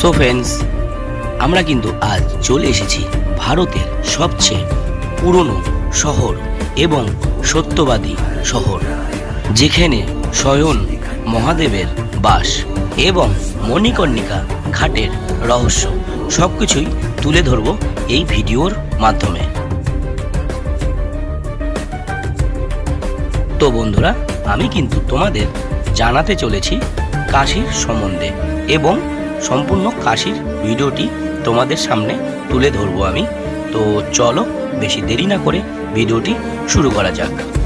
So friends আমরা কিন্তু আজ চলে এসেছি ভারতের সবচেয়ে পুরনো শহর এবং সত্যবাদী শহর, যেখানে স্বয়ং মহাদেবের বাস এবং মণিকর্ণিকা ঘাটের রহস্য। সব কিছুই তুলে ধরব এই ভিডিওর মাধ্যমে। তো বন্ধুরা, আমি কিন্তু তোমাদের জানাতে চলেছি কাশির সম্বন্ধে এবং সম্পূর্ণ কাশির ভিডিওটি তোমাদের সামনে তুলে ধরবো আমি। তো চলো, বেশি দেরি না করে ভিডিওটি শুরু করা যাক।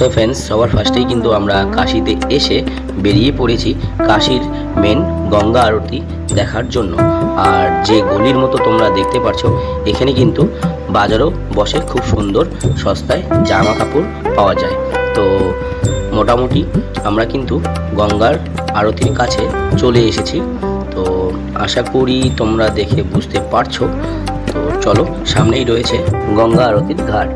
সো ফ্রেন্ডস সবার ফার্স্টেই কিন্তু আমরা কাশিতে এসে বেরিয়ে পড়েছি কাশির মেন গঙ্গা আরতি দেখার জন্য। আর যে গলির মতো তোমরা দেখতে পাচ্ছ এখানে কিন্তু বাজারও বসে খুব সুন্দর সস্তায় জামা কাপড় পাওয়া যায়। তো মোটামুটি আমরা কিন্তু গঙ্গার আরতির কাছে চলে এসেছি। তো আশা করি তোমরা দেখে বুঝতে পারছ। তো চলো, সামনেই রয়েছে গঙ্গা আরতির ঘাট।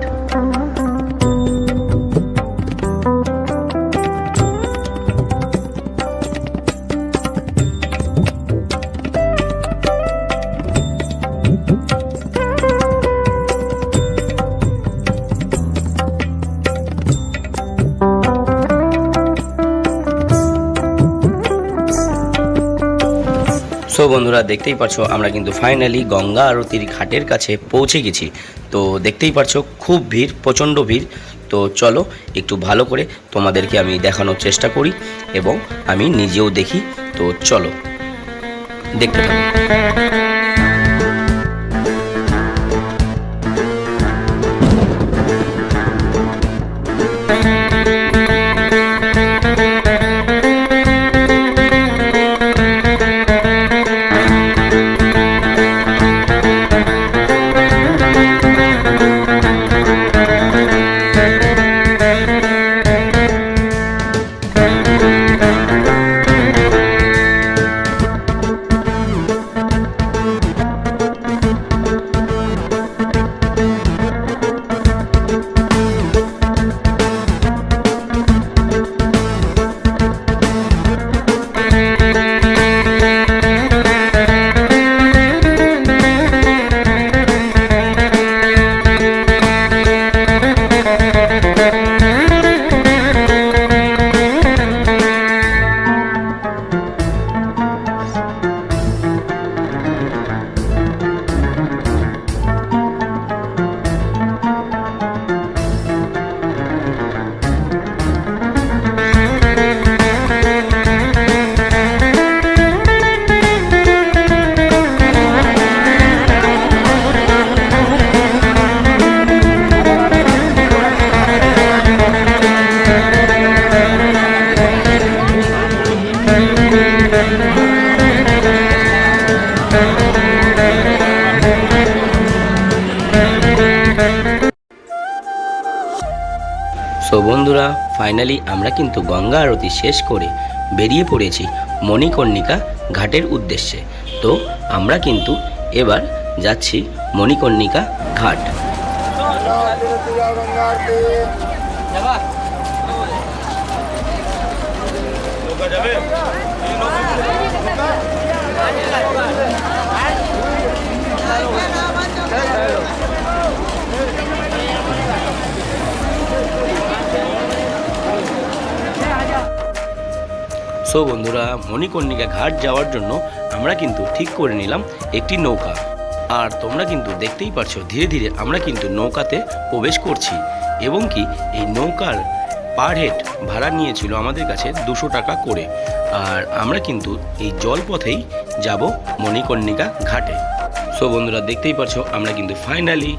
সো বন্ধুরা, দেখতেই পারছ, আমরা কিন্তু ফাইনালি গঙ্গা আরতির ঘাটের কাছে পৌঁছে গেছি। তো, দেখতেই পারছ, খুব ভিড়, প্রচণ্ড ভিড়। তো, চলো, একটু ভালো করে তোমাদেরকে আমি দেখানোর চেষ্টা করি এবং আমি নিজেও দেখি। তো, চলো, দেখতে থাকো। ফাইনালি আমরা কিন্তু গঙ্গা আরতি শেষ করে বেরিয়ে পড়েছি মণিকর্ণিকা ঘাটের উদ্দেশ্যে। তো, আমরা কিন্তু এবার যাচ্ছি মণিকর্ণিকা ঘাট। नौका সো বন্ধুরা, মণিকর্ণিকা ঘাট যাওয়ার জন্য আমরা কিন্তু ঠিক করে নিলাম একটি নৌকা। আর তোমরা কিন্তু দেখতেই পারছ, ধীরে ধীরে আমরা কিন্তু নৌকাতে প্রবেশ করছি। এবং কি, এই নৌকার পার হেড ভাড়া নিয়েছিল আমাদের কাছে দুশো টাকা করে। আর আমরা কিন্তু এই জলপথেই যাব মণিকর্ণিকা ঘাটে। সো বন্ধুরা, দেখতেই পারছ, আমরা কিন্তু ফাইনালি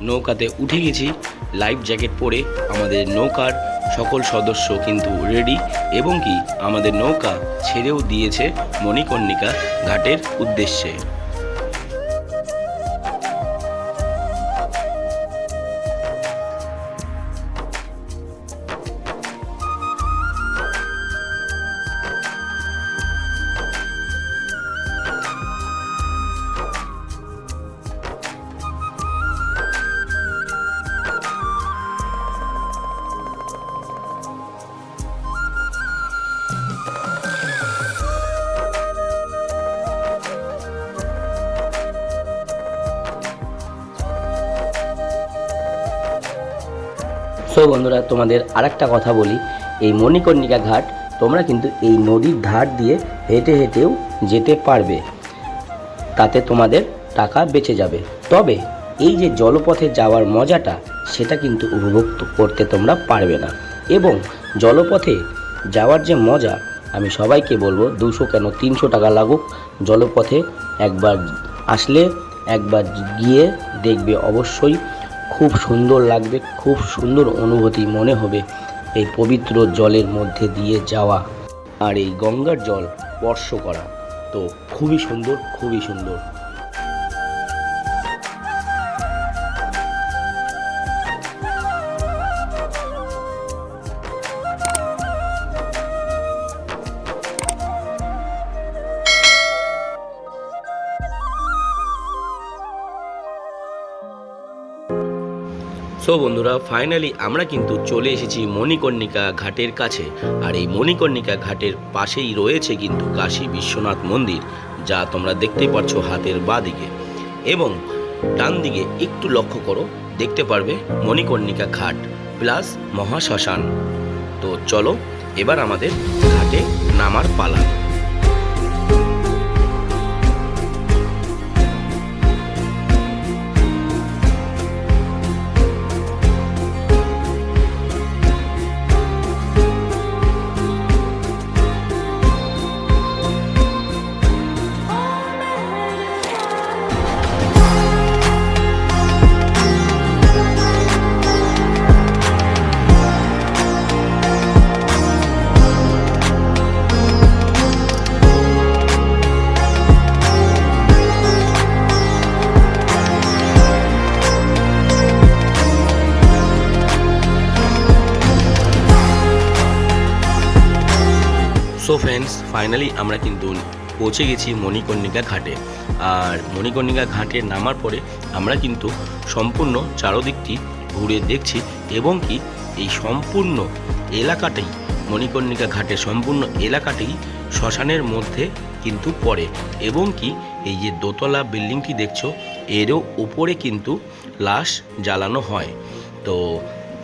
নৌকাতে উঠে গেছি। লাইফ জ্যাকেট পরে আমাদের নৌকার সকল সদস্য কিন্তু রেডি এবং কি আমাদের নৌকা ছেড়েও দিয়েছে মণিকর্ণিকা ঘাটের উদ্দেশ্যে। সো বন্ধুরা, তোমাদের আরেকটা কথা বলি। এই মণিকর্ণিকা ঘাট, তোমরা কিন্তু এই নদীর ধার দিয়ে হেঁটে হেঁটেও যেতে পারবে। তাতে তোমাদের টাকা বেঁচে যাবে। তবে এই যে জলপথে যাওয়ার মজাটা, সেটা কিন্তু উপভোগ করতে তোমরা পারবে না। এবং জলপথে যাওয়ার যে মজা, আমি সবাইকে বলব, দুশো কেন তিনশো টাকা লাগুক। জলপথে একবার আসলে, একবার গিয়ে দেখবে অবশ্যই খুব সুন্দর লাগবে, খুব সুন্দর অনুভূতি মনে হবে এই পবিত্র জলের মধ্যে দিয়ে যাওয়া আর এই গঙ্গার জল স্পর্শ করা। তো খুবই সুন্দর খুবই সুন্দর। সো বন্ধুরা ফাইনালি আমরা কিন্তু চলে এসেছি মণিকর্ণিকা ঘাটের কাছে। আর এই মণিকর্ণিকা ঘাটের পাশেই রয়েছে কিন্তু কাশী বিশ্বনাথ মন্দির, যা তোমরা দেখতে পাচ্ছ হাতের বাঁ দিকে এবং ডান দিকে একটু লক্ষ্য করো, দেখতে পারবে মণিকর্ণিকা ঘাট প্লাস মহাশ্মশান। তো চলো, এবার আমাদের ঘাটে নামার পালা। সো ফ্রেন্ডস ফাইনালি আমরা কিন্তু পৌঁছে গেছি মণিকর্ণিকা ঘাটে। আর মণিকর্ণিকা ঘাটে নামার পরে আমরা কিন্তু সম্পূর্ণ চারদিকটি ঘুরে দেখছি এবং কি এই সম্পূর্ণ এলাকাটাই, মণিকর্ণিকা ঘাটের সম্পূর্ণ এলাকাটাই শ্মশানের মধ্যে কিন্তু পড়ে। এবং কি এই যে দোতলা বিল্ডিংটি দেখছ, এরও উপরে কিন্তু লাশ জ্বালানো হয়। তো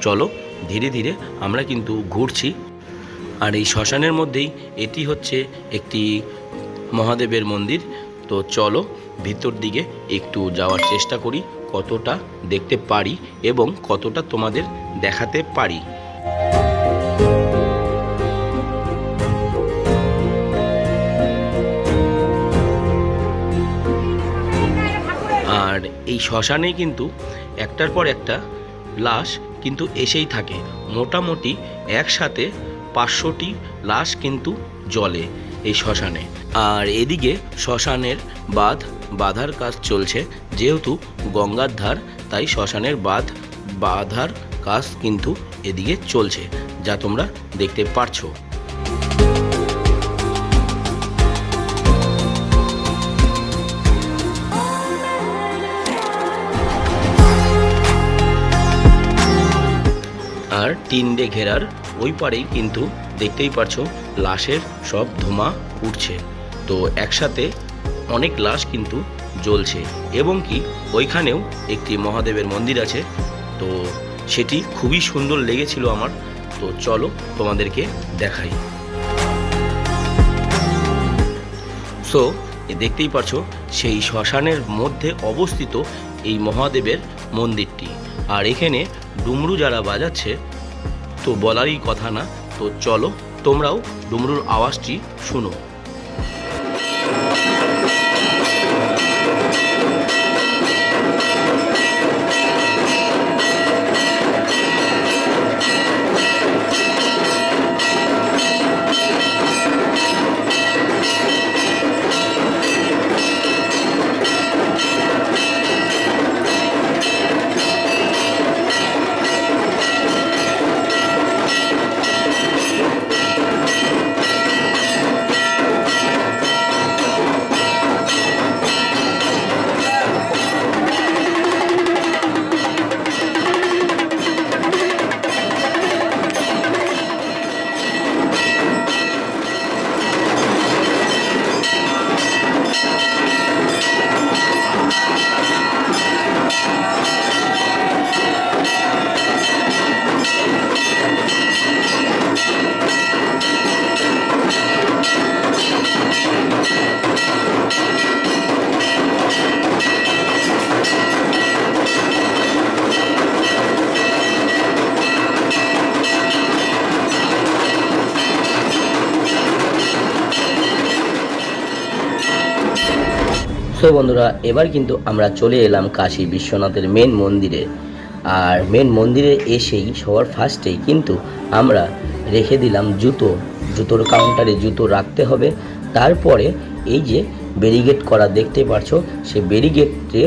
চলো, ধীরে ধীরে আমরা কিন্তু ঘুরছি আর এই শ্মশানের মধ্যেই এটি হচ্ছে একটি মহাদেবের মন্দির। তো চলো ভিতর দিকে একটু যাওয়ার চেষ্টা করি, কতটা দেখতে পারি এবং কতটা তোমাদের দেখাতে পারি। আর এই শ্মশানে কিন্তু একটার পর একটা লাশ কিন্তু এসেই থাকে। মোটামুটি একসাথে পাঁচশোটি লাশ কিন্তু জলে এই শ্মশানে। আর এদিকে শ্মশানের বাঁধ বাঁধার কাজ চলছে, যেহেতু গঙ্গার ধার, তাই শ্মশানের বাঁধ বাঁধার কাজ কিন্তু এদিকে চলছে, যা তোমরা দেখতে পারছ। আর টিন ঘেরার ওই পারেই কিন্তু দেখতেই পারছ লাশের সব ধোঁয়া উঠছে। তো একসাথে অনেক লাশ কিন্তু জ্বলছে এবং কি ওইখানেও একটি মহাদেবের মন্দির আছে। তো সেটি খুবই সুন্দর লেগেছিল আমার। তো চলো তোমাদেরকে দেখাই। সো দেখতেই পারছ সেই শ্মশানের মধ্যে অবস্থিত এই মহাদেবের মন্দিরটি। আর এখানে ডুমরু যারা বাজাচ্ছে তো বলারই কথা না। তো চলো তোমরাও ডুমরুর আওয়াজটি শুনো। সো বন্ধুরা, এবার কিন্তু আমরা চলে এলাম কাশী বিশ্বনাথের মেন মন্দিরে। আর মেন মন্দিরে এসেই সবার ফার্স্টেই কিন্তু আমরা রেখে দিলাম জুতো। জুতোর কাউন্টারে জুতো রাখতে হবে। তারপরে এই যে ব্যারিগেড করা দেখতে পারছ সে ব্যারিগেডে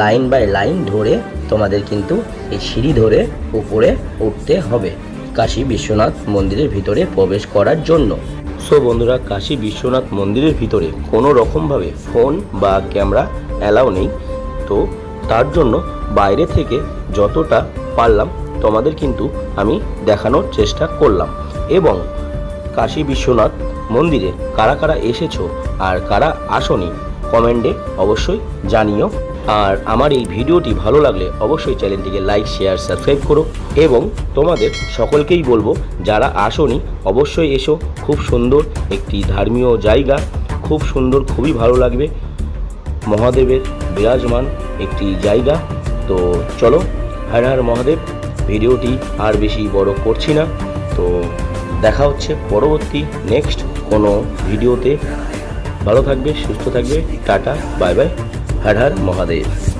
লাইন বাই লাইন ধরে তোমাদের কিন্তু এই সিঁড়ি ধরে উপরে উঠতে হবে কাশী বিশ্বনাথ মন্দিরের ভিতরে প্রবেশ করার জন্য। সো বন্ধুরা, কাশী বিশ্বনাথ মন্দিরের ভিতরে কোনো রকমভাবে ফোন বা ক্যামেরা অ্যালাউ নেই। তো তার জন্য বাইরে থেকে যতটা পারলাম তোমাদের কিন্তু আমি দেখানোর চেষ্টা করলাম। এবং কাশী বিশ্বনাথ মন্দিরে কারা কারা এসেছ আর কারা আসনি কমেন্টে অবশ্যই জানিও। আর আমার এই ভিডিওটি ভালো লাগলে অবশ্যই চ্যানেলটিকে লাইক, শেয়ার, সাবস্ক্রাইব করো এবং তোমাদের সকলকেই বলব, যারা আসনি, অবশ্যই এসো। খুব সুন্দর একটি ধর্মীয় জায়গা, খুব সুন্দর, খুবই ভালো লাগবে। মহাদেবের বিরাজমান একটি জায়গা। তো চলো, হর হর মহাদেব, ভিডিওটি আর বেশি বড় করছি না। তো দেখা হচ্ছে পরবর্তী নেক্সট কোনো ভিডিওতে। ভালো থাকবে, সুস্থ থাকবে, ta-ta, bye bye. Har Har Mahadev.